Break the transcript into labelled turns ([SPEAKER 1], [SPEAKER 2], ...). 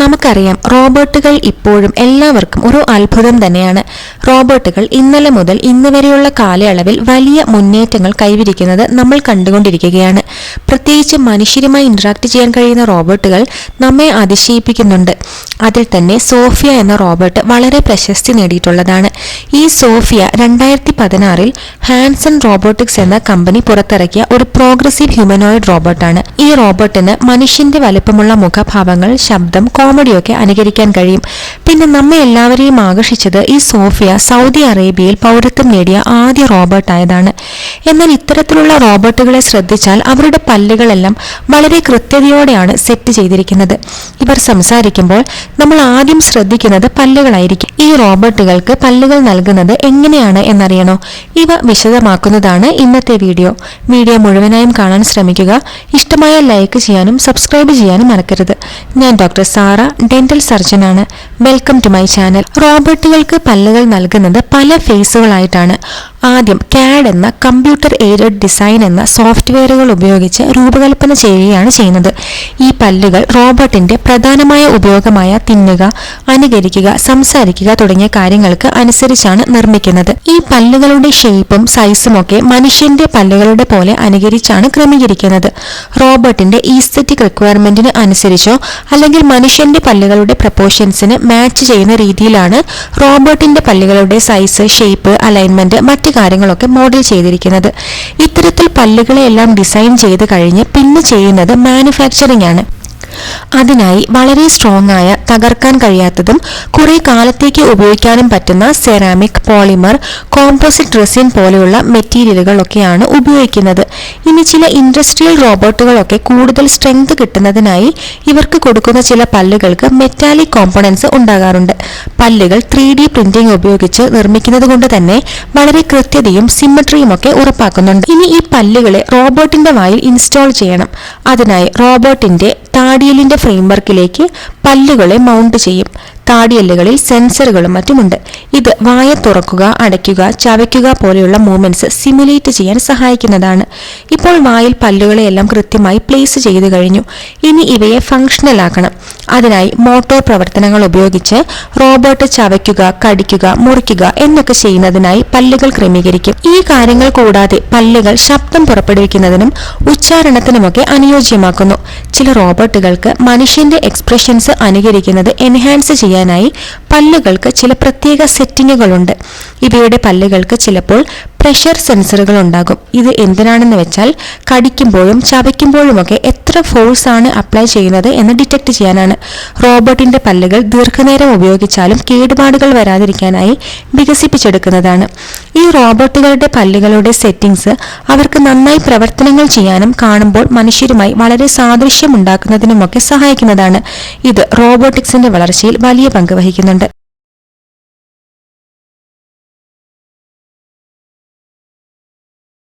[SPEAKER 1] നമുക്കറിയാം റോബോട്ടുകൾ ഇപ്പോഴും എല്ലാവർക്കും ഒരു അത്ഭുതം തന്നെയാണ്. റോബോട്ടുകൾ ഇന്നലെ മുതൽ ഇന്ന് വരെയുള്ള കാലയളവിൽ വലിയ മുന്നേറ്റങ്ങൾ കൈവരിക്കുന്നത് നമ്മൾ കണ്ടുകൊണ്ടിരിക്കുകയാണ്. പ്രത്യേകിച്ച് മനുഷ്യരുമായി ഇന്ററാക്ട് ചെയ്യാൻ കഴിയുന്ന റോബോട്ടുകൾ നമ്മെ അതിശയിപ്പിക്കുന്നുണ്ട്. അതിൽ തന്നെ സോഫിയ എന്ന റോബോട്ട് വളരെ പ്രശസ്തി നേടിയിട്ടുള്ളതാണ്. ഈ സോഫിയ രണ്ടായിരത്തി പതിനാറിൽ ഹാൻസൺ റോബോട്ടിക്സ് എന്ന കമ്പനി പുറത്തിറക്കിയ ഒരു പ്രോഗ്രസീവ് ഹ്യൂമനോയിഡ് റോബോട്ടാണ്. ഈ റോബോട്ടിന് മനുഷ്യന്റെ വലുപ്പമുള്ള മുഖഭാവങ്ങൾ ശബ്ദം കോമഡിയൊക്കെ അനുകരിക്കാൻ കഴിയും. പിന്നെ നമ്മെ എല്ലാവരെയും ആകർഷിച്ചത് ഈ സോഫിയ സൗദി അറേബ്യയിൽ പൗരത്വം നേടിയ ആദ്യ റോബോട്ടായതാണ് എന്നാൽ ഇത്തരത്തിലുള്ള റോബോട്ടുകളെ ശ്രദ്ധിച്ചാൽ അവരുടെ പല്ലുകളെല്ലാം വളരെ കൃത്യതയോടെയാണ് സെറ്റ് ചെയ്തിരിക്കുന്നത്. ഇവർ സംസാരിക്കുമ്പോൾ നമ്മൾ ആദ്യം ശ്രദ്ധിക്കുന്നത് പല്ലുകളായിരിക്കും. ഈ റോബോട്ടുകൾക്ക് പല്ലുകൾ നൽകുന്നത് എങ്ങനെയാണ് എന്നറിയണോ? ഇവ വിശദമാക്കുന്നതാണ് ഇന്നത്തെ വീഡിയോ. വീഡിയോ മുഴുവനായും കാണാൻ ശ്രമിക്കുക. ഇഷ്ടമായ ലൈക്ക് ചെയ്യാനും സബ്സ്ക്രൈബ് ചെയ്യാനും മറക്കരുത്. ഞാൻ doctor Sara dental സർജനാണ്. Welcome to my channel. റോബോട്ടുകൾക്ക് പല്ലുകൾ നൽകുന്നത് പല ഫേസുകളായിട്ടാണ്. ആദ്യം കാഡ് എന്ന കമ്പ്യൂട്ടർ എയ്ഡഡ് ഡിസൈൻ എന്ന സോഫ്റ്റ്വെയറുകൾ ഉപയോഗിച്ച് രൂപകൽപ്പന ചെയ്യുകയാണ് ചെയ്യുന്നത്. ഈ പല്ലുകൾ റോബോട്ടിന്റെ പ്രധാനമായ ഉപയോഗമായ തിന്നുക അനുകരിക്കുക സംസാരിക്കുക തുടങ്ങിയ കാര്യങ്ങൾക്ക് അനുസരിച്ചാണ് നിർമ്മിക്കുന്നത്. ഈ പല്ലുകളുടെ ഷേപ്പും സൈസും ഒക്കെ മനുഷ്യന്റെ പല്ലുകളുടെ പോലെ അനുകരിച്ചാണ് ക്രമീകരിക്കുന്നത്. റോബോട്ടിന്റെ ഈസ്തറ്റിക് റിക്വയർമെന്റിന് അനുസരിച്ചോ അല്ലെങ്കിൽ മനുഷ്യന്റെ പല്ലുകളുടെ പ്രപ്പോർഷൻസിന് മാച്ച് ചെയ്യുന്ന രീതിയിലാണ് റോബോട്ടിന്റെ പല്ലുകളുടെ സൈസ് ഷേപ്പ് അലൈൻമെന്റ് മറ്റു കാര്യങ്ങളൊക്കെ മോഡൽ ചെയ്തിരിക്കുന്നത്. ഇത്തരത്തിൽ പല്ലുകളെല്ലാം ഡിസൈൻ ചെയ്ത് കഴിഞ്ഞ് പിന്നെ ചെയ്യുന്നത് മാനുഫാക്ചറിംഗ് ആണ്. അതിനായി വളരെ സ്ട്രോങ് ആയ തകർക്കാൻ കഴിയാത്തതും കുറെ കാലത്തേക്ക് ഉപയോഗിക്കാനും പറ്റുന്ന സെറാമിക് പോളിമർ കോമ്പോസിറ്റ് റെസിൻ പോലെയുള്ള മെറ്റീരിയലുകളൊക്കെയാണ് ഉപയോഗിക്കുന്നത്. ഇനി ചില ഇൻഡസ്ട്രിയൽ റോബോട്ടുകളൊക്കെ കൂടുതൽ സ്ട്രെങ്ത് കിട്ടുന്നതിനായി ഇവർക്ക് കൊടുക്കുന്ന ചില പല്ലുകൾക്ക് മെറ്റാലിക് കോമ്പണൻസ് ഉണ്ടാകാറുണ്ട്. പല്ലുകൾ ത്രീ ഡി പ്രിന്റിംഗ് ഉപയോഗിച്ച് നിർമ്മിക്കുന്നത് കൊണ്ട് തന്നെ വളരെ കൃത്യതയും സിമ്മട്രിയും ഒക്കെ ഉറപ്പാക്കുന്നുണ്ട്. ഇനി ഈ പല്ലുകളെ റോബോട്ടിന്റെ വായിൽ ഇൻസ്റ്റാൾ ചെയ്യണം. അതിനായി റോബോട്ടിന്റെ താടിയലിന്റെ ഫ്രെയിംവർക്കിലേക്ക് പല്ലുകളെ മൗണ്ട് ചെയ്യും. താടിയല്ലുകളിൽ സെൻസറുകളും മറ്റുമുണ്ട്. ഇത് വായ തുറക്കുക അടയ്ക്കുക ചവയ്ക്കുക പോലെയുള്ള മൂവ്മെന്റ്സ് സിമുലേറ്റ് ചെയ്യാൻ സഹായിക്കുന്നതാണ്. ഇപ്പോൾ വായിൽ പല്ലുകളെയെല്ലാം കൃത്യമായി പ്ലേസ് ചെയ്തു കഴിഞ്ഞു. ഇനി ഇവയെ ഫങ്ഷണൽ ആക്കണം. അതിനായി മോട്ടോർ പ്രവർത്തനങ്ങൾ ഉപയോഗിച്ച് റോബോട്ട് ചവയ്ക്കുക കടിക്കുക മുറിക്കുക എന്നൊക്കെ ചെയ്യുന്നതിനായി പല്ലുകൾ ക്രമീകരിക്കും. ഈ കാര്യങ്ങൾ കൂടാതെ പല്ലുകൾ ശബ്ദം പുറപ്പെടുവിക്കുന്നതിനും ഉച്ചാരണത്തിനുമൊക്കെ അനുയോജ്യമാക്കുന്നു. ചില റോബോട്ടുകൾക്ക് മനുഷ്യന്റെ എക്സ്പ്രഷൻസ് അനുകരിക്കുന്നത് എൻഹാൻസ് này പല്ലുകൾക്ക് ചില പ്രത്യേക സെറ്റിങ്ങുകളുണ്ട്. ഇവയുടെ പല്ലുകൾക്ക് ചിലപ്പോൾ പ്രഷർ സെൻസറുകൾ ഉണ്ടാകും. ഇത് എന്തിനാണെന്ന് വെച്ചാൽ കടിക്കുമ്പോഴും ചവയ്ക്കുമ്പോഴുമൊക്കെ എത്ര ഫോഴ്സ് ആണ് അപ്ലൈ ചെയ്യുന്നത് എന്ന് ഡിറ്റക്ട് ചെയ്യാനാണ്. റോബോട്ടിന്റെ പല്ലുകൾ ദീർഘനേരം ഉപയോഗിച്ചാലും കേടുപാടുകൾ വരാതിരിക്കാനായി വികസിപ്പിച്ചെടുക്കുന്നതാണ്. ഈ റോബോട്ടുകളുടെ പല്ലുകളുടെ സെറ്റിംഗ്സ് അവർക്ക് നന്നായി പ്രവർത്തനങ്ങൾ ചെയ്യാനും കാണുമ്പോൾ മനുഷ്യരുമായി വളരെ സാദൃശ്യം ഉണ്ടാക്കുന്നതിനുമൊക്കെ സഹായിക്കുന്നതാണ്. ഇത് റോബോട്ടിക്സിന്റെ വളർച്ചയിൽ വലിയ പങ്ക് വഹിക്കുന്നുണ്ട്.